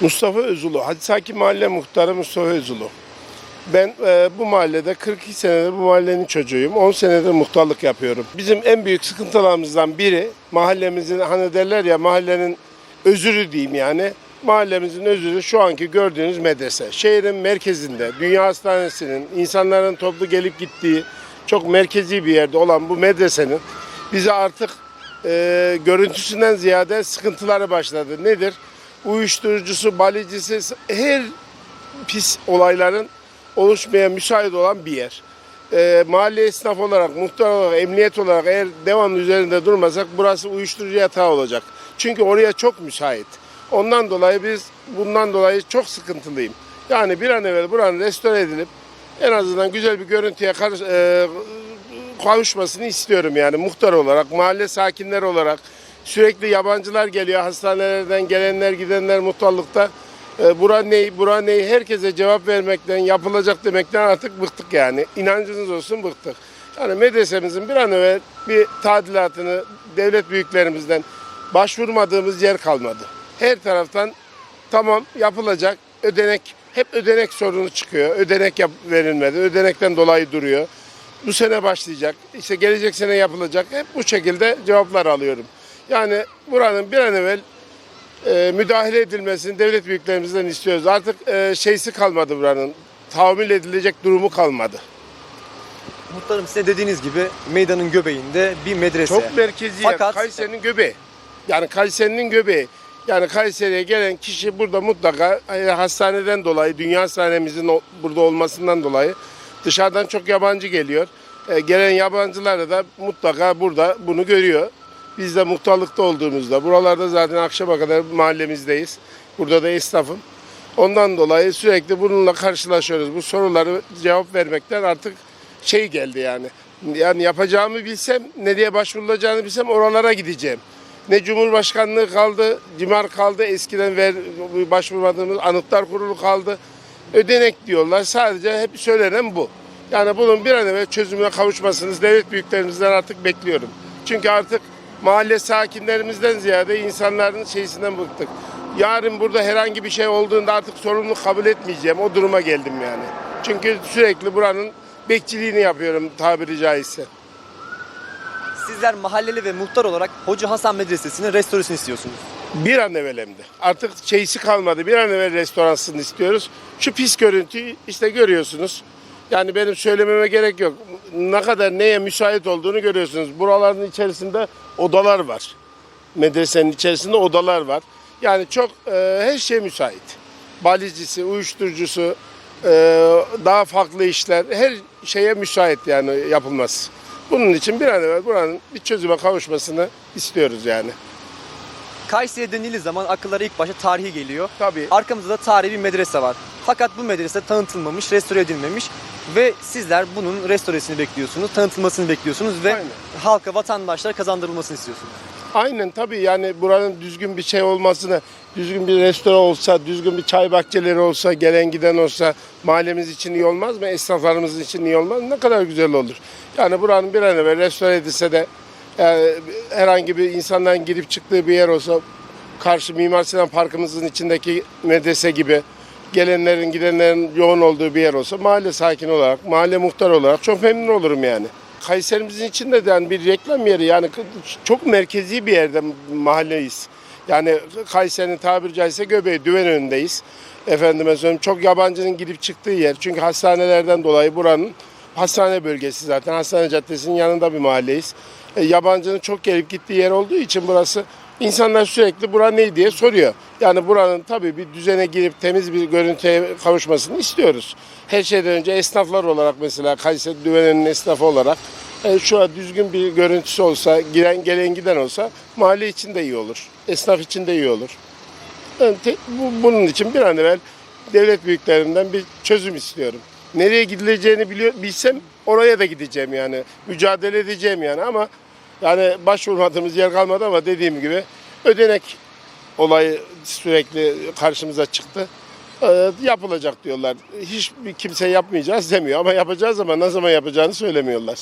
Mustafa Özulu, Hacı Saki Mahalle Muhtarı Mustafa Özulu. Ben e, bu mahallede 42 senedir bu mahallenin çocuğuyum. 10 senedir muhtarlık yapıyorum. Bizim en büyük sıkıntılarımızdan biri mahallemizin hani derler ya mahallenin özürü diyeyim yani. Mahallemizin özürü şu anki gördüğünüz medrese. Şehrin merkezinde, Dünya Hastanesi'nin, insanların toplu gelip gittiği çok merkezi bir yerde olan bu medresenin bize artık e, görüntüsünden ziyade sıkıntıları başladı. Nedir? Uyuşturucusu, balicisi, her pis olayların oluşmaya müsait olan bir yer. Ee, mahalle esnaf olarak, muhtar olarak, emniyet olarak eğer devamlı üzerinde durmasak burası uyuşturucu yatağı olacak. Çünkü oraya çok müsait. Ondan dolayı biz bundan dolayı çok sıkıntılıyım. Yani bir an evvel buranın restore edilip en azından güzel bir görüntüye karış- e, kavuşmasını istiyorum yani muhtar olarak, mahalle sakinleri olarak. Sürekli yabancılar geliyor hastanelerden gelenler gidenler muhtarlıkta. E, bura ney, bura ney herkese cevap vermekten, yapılacak demekten artık bıktık yani. İnancınız olsun bıktık. Yani medresemizin bir an evvel bir tadilatını devlet büyüklerimizden başvurmadığımız yer kalmadı. Her taraftan tamam yapılacak ödenek hep ödenek sorunu çıkıyor. Ödenek yap, verilmedi. Ödenekten dolayı duruyor. Bu sene başlayacak. İşte gelecek sene yapılacak. Hep bu şekilde cevaplar alıyorum. Yani buranın bir an evvel e, müdahale edilmesini devlet büyüklerimizden istiyoruz. Artık e, şeysi kalmadı buranın. Tahammül edilecek durumu kalmadı. Muhtarım size dediğiniz gibi meydanın göbeğinde bir medrese. Çok merkezi yer. Fakat- Kayseri'nin göbeği. Yani Kayseri'nin göbeği. Yani Kayseri'ye gelen kişi burada mutlaka e, hastaneden dolayı, dünya hastanemizin burada olmasından dolayı dışarıdan çok yabancı geliyor. E, gelen yabancılar da mutlaka burada bunu görüyor. Biz de muhtarlıkta olduğumuzda, buralarda zaten akşama kadar mahallemizdeyiz. Burada da esnafım. Ondan dolayı sürekli bununla karşılaşıyoruz. Bu soruları cevap vermekten artık şey geldi yani. Yani yapacağımı bilsem, nereye başvurulacağını bilsem oralara gideceğim. Ne Cumhurbaşkanlığı kaldı, CİMAR kaldı, eskiden ver, başvurmadığımız anıtlar kurulu kaldı. Ödenek diyorlar. Sadece hep söylenen bu. Yani bunun bir an evvel çözümüne kavuşmasını devlet büyüklerimizden artık bekliyorum. Çünkü artık mahalle sakinlerimizden ziyade insanların şeysinden bıktık. Yarın burada herhangi bir şey olduğunda artık sorumluluk kabul etmeyeceğim. O duruma geldim yani. Çünkü sürekli buranın bekçiliğini yapıyorum tabiri caizse. Sizler mahalleli ve muhtar olarak Hoca Hasan Medresesi'nin restoresini istiyorsunuz. Bir an evvel hem de. Artık şeysi kalmadı. Bir an evvel restoransını istiyoruz. Şu pis görüntüyü işte görüyorsunuz. Yani benim söylememe gerek yok. Ne kadar neye müsait olduğunu görüyorsunuz. Buraların içerisinde odalar var. Medresenin içerisinde odalar var. Yani çok e, her şey müsait. Balicisi, uyuşturucusu, e, daha farklı işler her şeye müsait yani yapılması. Bunun için bir an evvel buranın bir çözüme kavuşmasını istiyoruz yani. Kayseri denildiği zaman akıllara ilk başta tarihi geliyor. Tabii. Arkamızda da tarihi bir medrese var. Fakat bu medrese tanıtılmamış, restore edilmemiş ve sizler bunun restoresini bekliyorsunuz, tanıtılmasını bekliyorsunuz ve Aynen. halka, vatandaşlara kazandırılmasını istiyorsunuz. Aynen tabii yani buranın düzgün bir şey olmasını, düzgün bir restoran olsa, düzgün bir çay bahçeleri olsa, gelen giden olsa mahallemiz için iyi olmaz mı? Esnaflarımız için iyi olmaz mı? Ne kadar güzel olur. Yani buranın bir an evvel restore edilse de yani herhangi bir insanların girip çıktığı bir yer olsa karşı Mimar Sinan Parkımızın içindeki medrese gibi gelenlerin gidenlerin yoğun olduğu bir yer olsa mahalle sakin olarak, mahalle muhtar olarak çok memnun olurum yani. Kayserimizin içinde de yani bir reklam yeri yani çok merkezi bir yerde mahalleyiz. Yani Kayseri'nin tabiri caizse göbeği düven önündeyiz. Efendime söyleyeyim çok yabancının girip çıktığı yer. Çünkü hastanelerden dolayı buranın hastane bölgesi zaten. Hastane caddesinin yanında bir mahalleyiz. E, yabancının çok gelip gittiği yer olduğu için burası insanlar sürekli bura ne diye soruyor. Yani buranın tabii bir düzene girip temiz bir görüntüye kavuşmasını istiyoruz. Her şeyden önce esnaflar olarak mesela Kayseri Düven'in esnafı olarak e, şu an düzgün bir görüntüsü olsa, giren gelen giden olsa mahalle için de iyi olur. Esnaf için de iyi olur. Ben te- bu, bunun için bir an evvel devlet büyüklerinden bir çözüm istiyorum. Nereye gidileceğini biliyor, bilsem oraya da gideceğim yani. Mücadele edeceğim yani ama yani başvurmadığımız yer kalmadı ama dediğim gibi ödenek olayı sürekli karşımıza çıktı. Ee, yapılacak diyorlar. Hiçbir kimse yapmayacağız demiyor ama yapacağız ama ne zaman yapacağını söylemiyorlar.